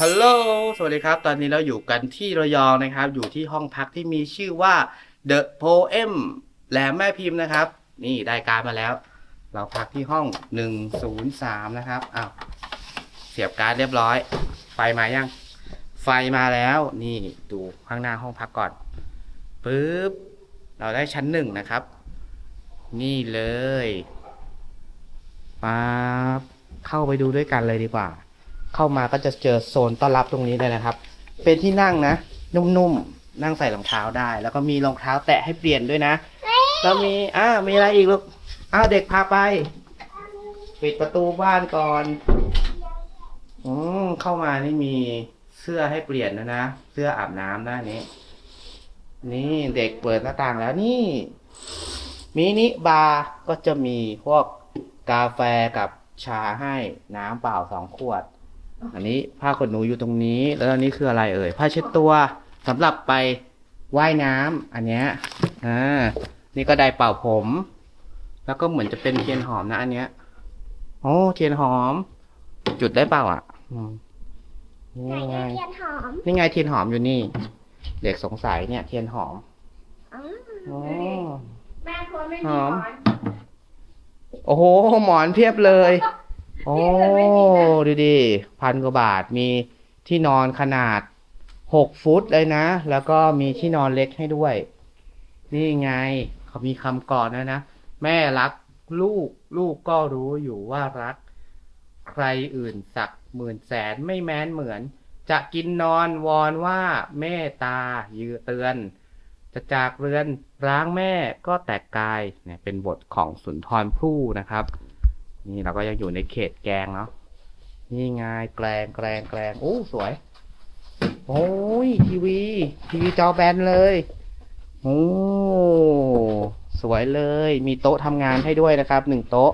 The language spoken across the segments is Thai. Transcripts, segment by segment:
ฮัลโหล สวัสดีครับ ตอนนี้เราอยู่กันที่ระยองนะครับ อยู่ที่ห้องพักที่มีชื่อว่า The Poem แหลมแม่พิมพ์นะครับ นี่ได้การมาแล้ว เราพักที่ห้อง 103 นะครับ อ้าว เสียบการ์ดเรียบร้อย ไฟมายัง ไฟมาแล้ว นี่ดูข้างหน้าห้องพักก่อน ปึ๊บ เราได้ชั้นหนึ่งนะครับ นี่เลยป๊าบเข้าไปดูด้วยกันเลยดีกว่า เข้ามาก็จะเจอโซนต้อนรับตรงนี้เลยนะครับ เป็นที่นั่งนะ นุ่มๆ นั่งใส่รองเท้าได้ แล้วก็มีรองเท้าแตะให้เปลี่ยนด้วยนะ แล้วมีอ่ามีอะไรอีกลูกอ้าวเด็กพาไป ปิดประตูบ้านก่อนอืมเข้ามานี่มีเสื้อให้เปลี่ยนนะนะ เสื้ออาบน้ำด้านนี้ นี่เด็กเปิดหน้าต่างแล้วนี่ มินิบาร์ก็จะมีพวกกาแฟกับชาให้น้ำเปล่าสองขวด อันนี้ผ้าขนหนูอยู่ตรงนี้ แล้วอันนี้คืออะไรเอ่ย ผ้าเช็ดตัวสำหรับไปว่ายน้ำอันเนี้ยอ่านี่ก็ไดร์เป่าผม แล้วก็เหมือนจะเป็นเทียนหอมนะ อันเนี้ยโอ้เทียนหอม จุดได้เปล่าอะอืมไหนนี่ไงอะเทียนหอมนี่ไงเทียนหอมอยู่นี่ เด็กสงสัยเนี่ย เทียนหอมอ๋ออ๋อแม่ควรไม่หมีอมหมอน โอ้โหหมอนเพียบเลย โอ้ดูดิพันกว่าบาทมีที่นอนขนาดหกฟุตเลยนะ แล้วก็มีที่นอนเล็กให้ด้วย นี่ไงเขามีคำก่อนนะนะ แม่รักลูกลูกก็รู้อยู่ว่ารัก ใครอื่นสักหมื่นแสนไม่แม้นเหมือน จะกินนอนวอนว่าเมตตายือเตือน จะจากเรือนร้างแม่ก็แตกกายเนี่ยเป็นบทของสุนทรภู่นะครับ นี่เราก็ยังอยู่ในเขตแกงเนาะนี่ไงแกลงแกลงแกลงโอ้สวย โอ้ยทีวี ทีวีจอแบนเลยโอ้สวยเลย มีโต๊ะทำงานให้ด้วยนะครับหนึ่งโต๊ะ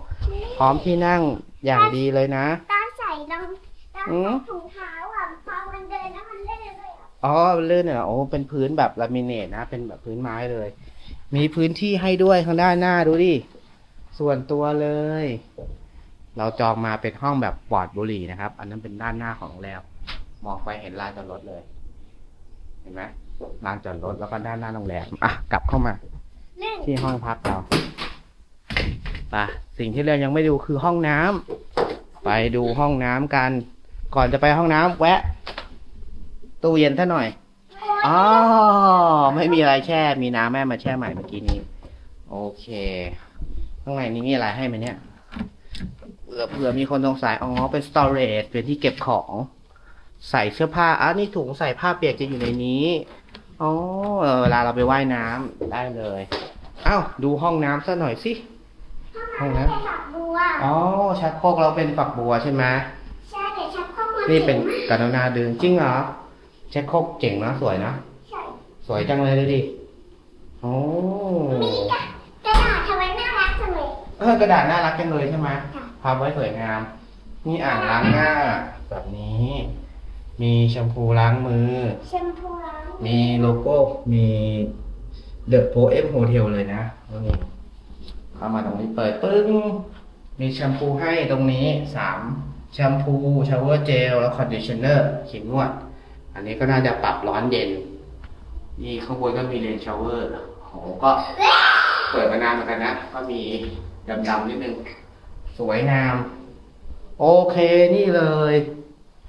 พร้อมที่นั่งอย่างดีเลยนะตอนใส่รองตอนอืมใส่ถุงเท้าอะพอมันเดินแล้วมันเล่นเลยอะอ๋อมันลื่นเนี่ยเหรอโอ้เป็นพื้นแบบลามิเนตนะ เป็นแบบพื้นไม้เลย มีพื้นที่ให้ด้วยข้างด้านหน้าดูดิส่วนตัวเลย เราจองมาเป็นห้องแบบปลอดบุหรี่นะครับ อันนั้นเป็นด้านหน้าของโรงแรมมองไปเห็นลานจอดรถเลย เห็นไหมลานจอดรถแล้วก็ด้านหน้าโรงแรมอะกลับเข้ามาเล่นที่ห้องพักเราไปสิ่งที่เรายังไม่ดูคือห้องน้ำไปดูห้องน้ำกัน ก่อนจะไปห้องน้ำแวะ ตู้เย็นท่าหน่อยอ๋อไม่มีอะไรแช่ มีน้ำแม่มาแช่ใหม่เมื่อกี้นี้ โอเคข้างในนี้มีอะไรให้ไหมเนี่ยเผื่อเผื่อมีคนสงสัยอ๋อเป็น storage เป็นที่เก็บของ ใส่เสื้อผ้าอะนี่ถุงใส่ผ้าเปียกจะอยู่ในนี้อ๋อเออเวลาเราไปว่ายน้ำได้เลยเอ้าดูห้องน้ำซะหน่อยสิห้องน้เป็นฝักบัวำอ๋อชักโครกเราเป็นฝักบัวใช่ไหมใช่แต่ชักโครกมันนี่เป็นจิ๋วกรุณาดึงจริงเหรอชักโครกเจ๋งนะสวยนะใช่สวยจังเลยดูดิโอ้มีกระกระดาษทำไมน่ารักจังเลยเออกระดาษน่ารักจังเลยใช่ไหมค่ะ พับไว้สวยงาม มีอ่างล้างหน้าแบบนี้ มีแชมพูล้างมือ แชมพูล้างมีโลโก้ มี The Poem Hotel เลยนะนี่เข้ามาตรงนี้เปิดปึ้ง มีแชมพูให้ตรงนี้สามแชมพูชาวเวอร์เจล แล้วคอนดิชเนอร์ครีมนวด อันนี้ก็น่าจะปรับร้อนเย็น นี่ข้างบนก็มีเลนชาวเวอร์ โห ก็เปิดมานานเหมือนกันนะ ก็มีดำๆนิดนึง สวยงาม โอเคนี่เลย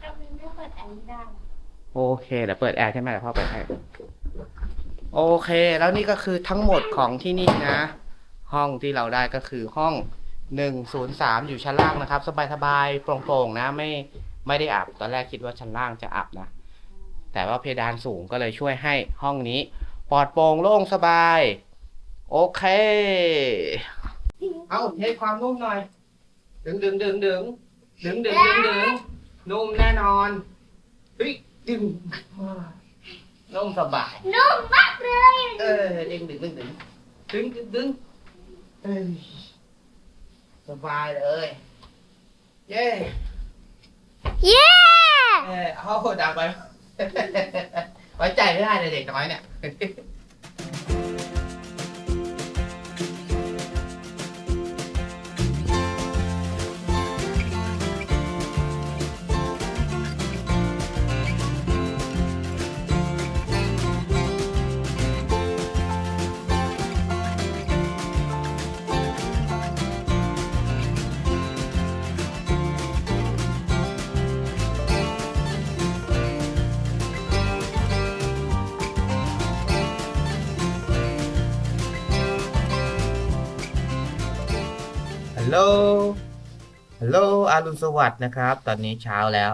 ทำไมไม่เปิดอันนี้ได้โอเคเดี๋ยวเปิดแอร์ใช่ไหมเดี๋ยวพ่อเปิดให้โอเค แล้วนี่ก็คือทั้งหมดของที่นี่นะ ห้องที่เราได้ก็คือห้องหนึ่งศูนย์สามอยู่ชั้นล่างนะครับ สบายๆโปร่งๆนะ ไม่ไม่ได้อับตอนแรกคิดว่าชั้นล่างจะอับนะ แต่ว่าเพดานสูงก็เลยช่วยให้ห้องนี้ ปลอดโปร่งโล่งสบาย โอเค เอาเทความนุ่มหน่อย ดึงดึงดึงดึงดึงดึงดึงดึงนุ่มแน่นอนเฮ้ยดึงนุ่มสบายนุ่มมากเลยเออดึงดึงดึงดึงดึงดึงดึงเอ้ยสบายเลย เย้เย้เออเอาดังไปไว้ใจไม่ได้เลยเด็กน้อยเนี่ย ล ฮัลโหลอารุณสวัสดิ์นะครับ ตอนนี้เช้าแล้ว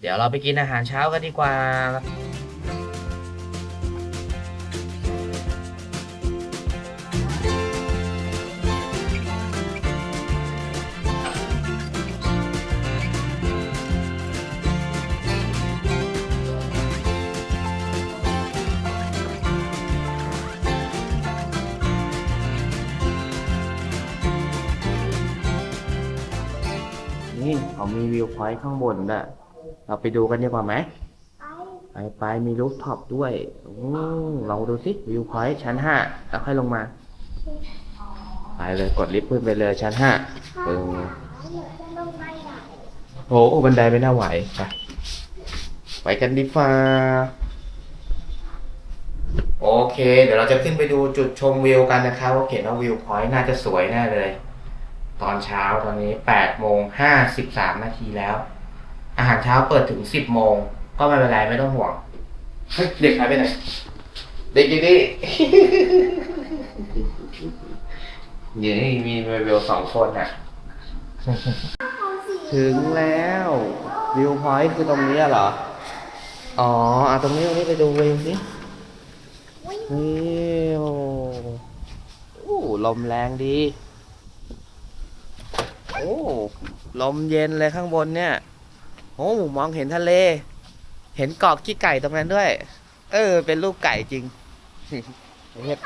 เดี๋ยวเราไปกินอาหารเช้ากันดีกว่า มีวิวพอยต์ข้างบนน่ะ เราไปดูกันดีกว่าไหมไปไปมีรูฟท็อปด้วยอลองดูสิวิวพอยต์ชั้นห้าแล้วค่อยลงมา ไปเลยกดลิฟต์ขึ้นไปเลยชั้นห้าเดี๋ยวจะลงไปอะโอ้โหบันไดไม่น่าไหวไปไปกันดีฟ้าโอเค เดี๋ยวเราจะขึ้นไปดูจุดชมวิวกันนะครับว่าเขียนว่าวิวพอยต์น่าจะสวยแน่เลย ตอนเช้าตอนนี้แปดโมงห้าสิบสามนาทีแล้ว อาหารเช้าเปิดถึงสิบโมง ก็ไม่เป็นไรไม่ต้องห่วงเฮ้ยเด็กหายไปไหน เด็กอยู่นี่เดี๋ยวนี่มีเวลสองคนอะ ถึงแล้ววิวพอยต์คือตรงนี้เหรอ อ๋ออะตรงนี้ตรงนี้ไปดูวิวสิวิวโอ้ลมแรงดี โอ้ลมเย็นเลยข้างบนเนี่ย โอ้มองเห็นทะเล เห็นเกาะขี้ไก่ตรงนั้นด้วย เออ เป็นรูปไก่จริงเห็น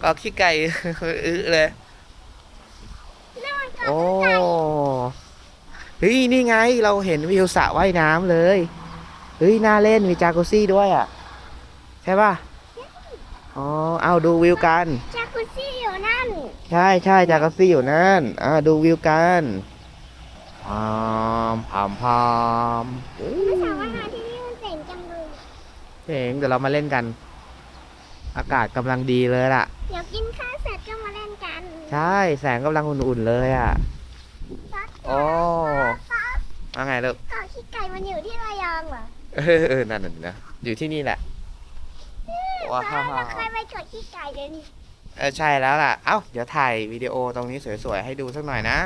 เกาะขี้ไก่อื้อเลยโอ้เฮ้ยนี่ไงเราเห็นวิวสระว่ายน้ำเลยเฮ้ยน่าเล่นมีจากุซี่ด้วยอะ ใช่ป่ะอ๋อเอาดูวิวกันจ กุซี่อยู่นั่น ใช่ใช่จากุซี่อยู่นั่น อ่าดูวิวกันพามพามพามอู้ไม่สามารถมาที่นี่มันเจ๋งจังเลยเจ๋งเดี๋ยวเรามาเล่นกัน อากาศกำลังดีเลยล่ะ เดี๋ยวกินข้าวเสร็จก็มาเล่นกันใช่แสงกำลังอุ่นๆเลยอะ ป๊าโอ้ ป๊าว่าไงลูก เกาะขี้ไก่มันอยู่ที่ระยองเหรอเออเออนั่นน่ะนะอยู่ที่นี่แหละ ว้าว ป๊เราเคยไปเกาะขี้ไก่กัน เออใช่แล้วล่ะ เอ้า เดี๋ยวถ่ายวิดีโอตรงนี้สวยๆ ให้ดูสักหน่อยนะ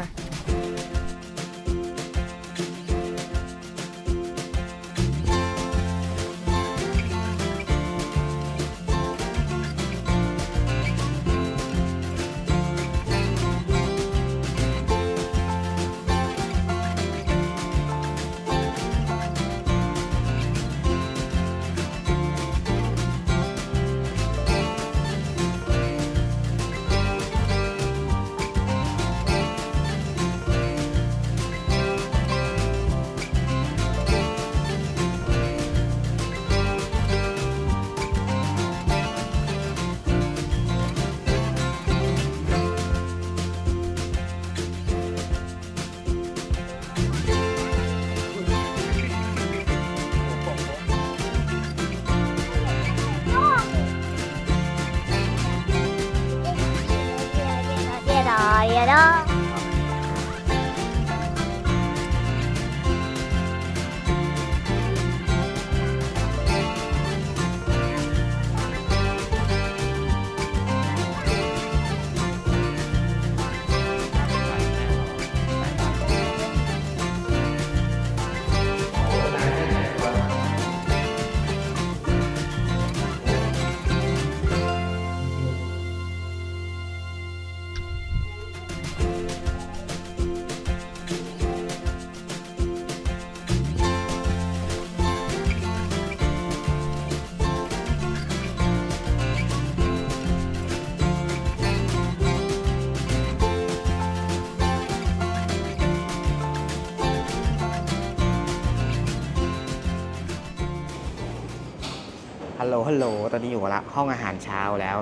ลโลฮัลโหล ตอนนี้อยู่ละห้องอาหารเช้าแล้ว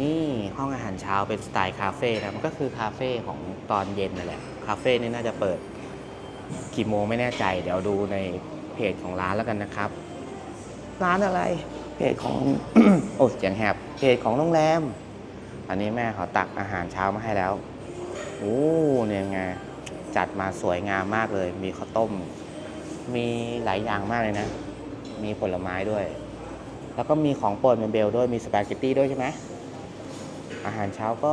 นี่ห้องอาหารเช้าเป็นสไตล์คาเฟ่นะ มันก็คือคาเฟ่ของตอนเย็นนั่นแหละ คาเฟ่นี่น่าจะเปิดกี่โมงไม่แน่ใจ เดี๋ยวดูในเพจของร้านแล้วกันนะครับ ร้านอะไร เพจของ โอ้เสียงแหบ เพจของโรงแรม อันนี้แม่เขาตักอาหารเช้ามาให้แล้ว โอ้เนี่ยไง จัดมาสวยงามมากเลย มีข้าวต้ม มีหลายอย่างมากเลยนะ มีผลไม้ด้วย แล้วก็มีของโปรดเมเบลด้วยมีสปาเกตตี้ด้วยใช่ไหมอาหารเช้าก็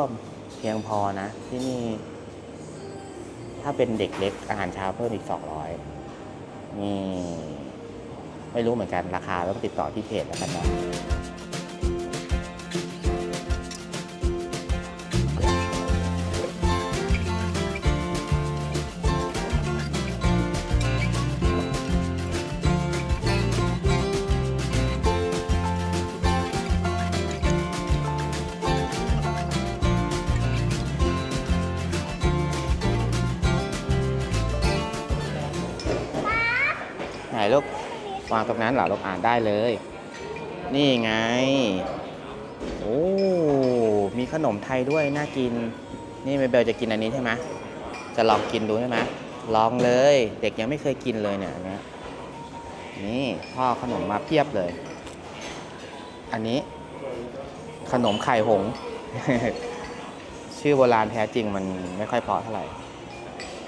เพียงพอนะ ที่นี่ ถ้าเป็นเด็กเล็ก อาหารเช้าเพิ่มอีกสองร้อยนี่ไม่รู้เหมือนกันราคาต้องติดต่อที่เพจแล้วกันเนาะ ลูกวางตรงนั้นเหรอลูกอ่านได้เลย นี่ไง โอ้ มีขนมไทยด้วย น่ากิน นี่เมเบลจะกินอันนี้ใช่ไหมจะลองกินดูใช่ไหมลองเลย เด็กยังไม่เคยกินเลยเนี่ยนเนี้ยนี่พ่อขนมมาเพียบเลย อันนี้ ขนมไข่หง ชื่อโบราณแท้จริงมันไม่ค่อยเพราะเท่าไหร่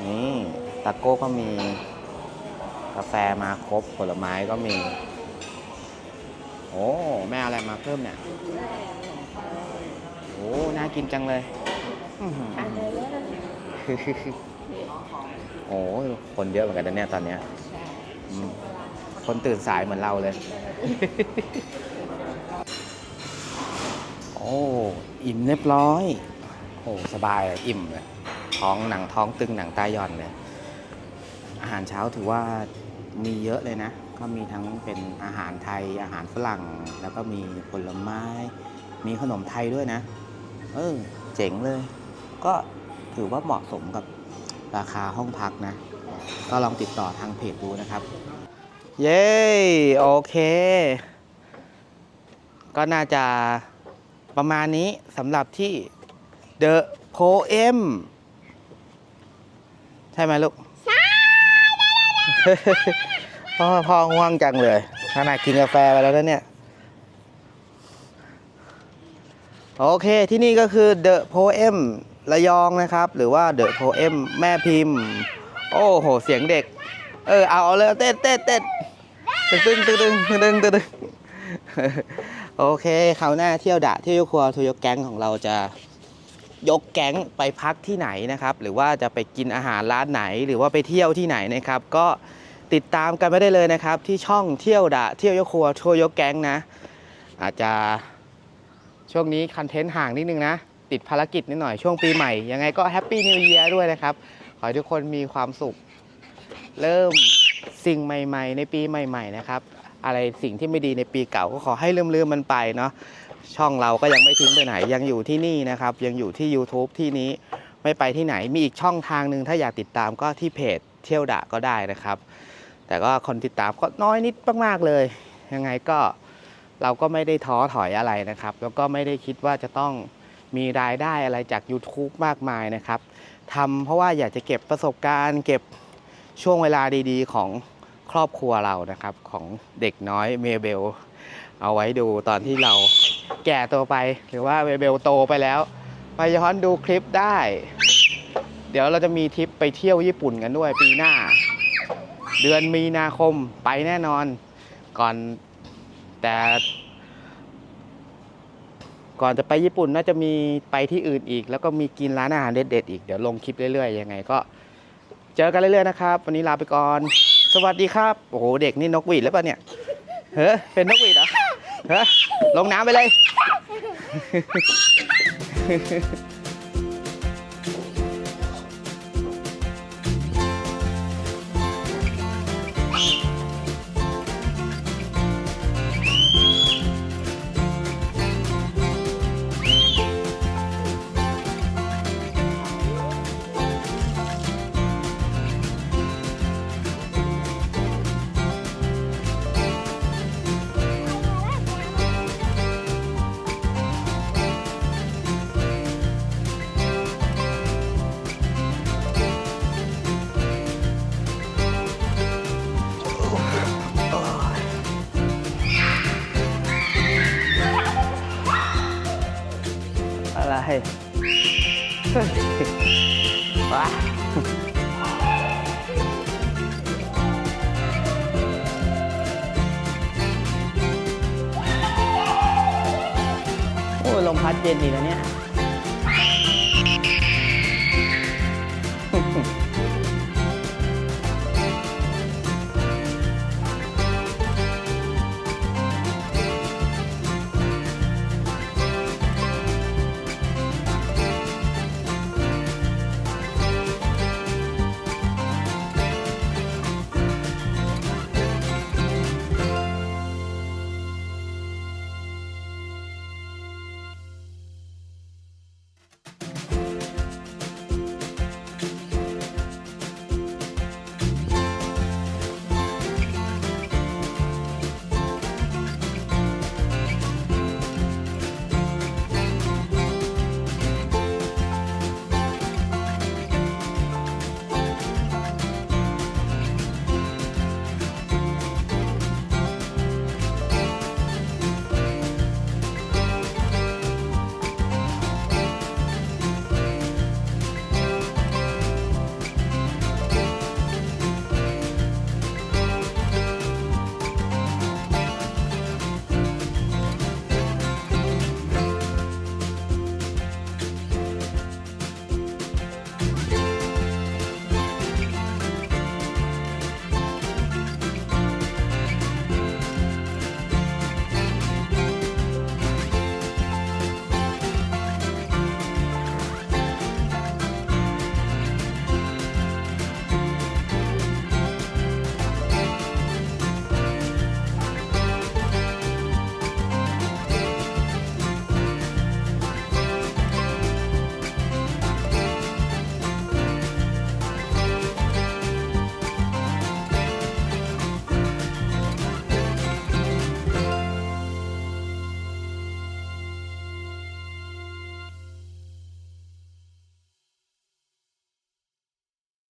นี่ตะโก้ก็มี กาแฟมาครบผลไม้ก็มี โอ้แม่อะไรมาเพิ่มเนี่ยโอ้น่ากินจังเลยอื้อหือโอ้คนเยอะเหมือนกันนะเนี่ยตอนเนี้ยคนตื่นสายเหมือนเราเลย โอ้ อิ่มเรียบร้อย โอ้ สบายเลยอิ่มเลยท้องหนังท้องตึงหนังตาย่อนเลยอาหารเช้าถือว่า มีเยอะเลยนะ ก็มีทั้งเป็นอาหารไทยอาหารฝรั่ง แล้วก็มีผลไม้ มีขนมไทยด้วยนะ เออ เจ๋งเลย ก็ถือว่าเหมาะสมกับราคาห้องพักนะ ก็ลองติดต่อทางเพจดูนะครับ เย้โอเค ก็น่าจะประมาณนี้สำหรับที่ The Poem ใช่ไหมลูก พ่อพ่อง่วงจังเลยขนาดกินกาแฟไปแล้วนะเนี่ย โอเคที่นี่ก็คือ The Poem ระยองนะครับ หรือว่า The Poem แม่พิมพ์ โอ้โห เสียงเด็ก เออ เอาเอาเลยเต้นเต้นเต้นตึงตึงตึงตึงตึงตึงตึงโอเคคราวหน้าเที่ยวดะเที่ยวครัวทัวร์ยกแก๊งของเราจะ ยกแก๊งไปพักที่ไหนนะครับ หรือว่าจะไปกินอาหารร้านไหน หรือว่าไปเที่ยวที่ไหนนะครับ ก็ติดตามกันไม่ได้เลยนะครับ ที่ช่องเที่ยวดะเที่ยวยกครัวทัวร์ยกแก๊งนะ อาจจะช่วงนี้คอนเทนต์ห่างนิดนึงนะ ติดภารกิจนิดหน่อยช่วงปีใหม่ ยังไงก็แฮปปี้นิว e ย r ด้วยนะครับ ขอให้ทุกคนมีความสุข เริ่มสิ่งใหม่ ๆ ในปีใหม่ ๆ นะครับ อะไรสิ่งที่ไม่ดีในปีเก่าก็ขอให้ลืมๆมันไปเนาะ ช่องเราก็ยังไม่ทิ้งไปไหนยังอยู่ที่นี่นะครับ ยังอยู่ที่ YouTube ที่นี้ไม่ไปที่ไหนมีอีกช่องทางหนึ่งถ้าอยากติดตามก็ที่เพจเที่ยวดะก็ได้นะครับ แต่ก็คนติดตามก็น้อยนิดมากๆเลย ยังไงก็เราก็ไม่ได้ท้อถอยอะไรนะครับ แล้วก็ไม่ได้คิดว่าจะต้องมีรายได้อะไรจาก YouTube มากมายนะครับทำเพราะว่าอยากจะเก็บประสบการณ์ เก็บช่วงเวลาดีๆ ของครอบครัวเรานะครับ ของเด็กน้อยเมเบล เอาไว้ดูตอนที่เรา แก่ตัวไป หรือว่าเมเบลโตไปแล้วไปย้อนดูคลิปได้ เดี๋ยวเราจะมีทริปไปเที่ยวญี่ปุ่นกันด้วยปีหน้า เดือนมีนาคมไปแน่นอน ก่อนแต่ ก่อนจะไปญี่ปุ่นน่าจะมีไปที่อื่นอีก แล้วก็มีกินร้านอาหารเด็ดๆอีกเดี๋ยวลงคลิปเรื่อยๆยังไงก็ เจอกันเรื่อยๆนะครับ วันนี้ลาไปก่อน สวัสดีครับ โอ้โห เด็กนี่นกหวีดแล้วปะเนี่ย เฮ้ยเป็นนกหวีดเหรอ ฮ้ยลงน้ำไปเลย ลมพัดเย็นดีนะเนี่ย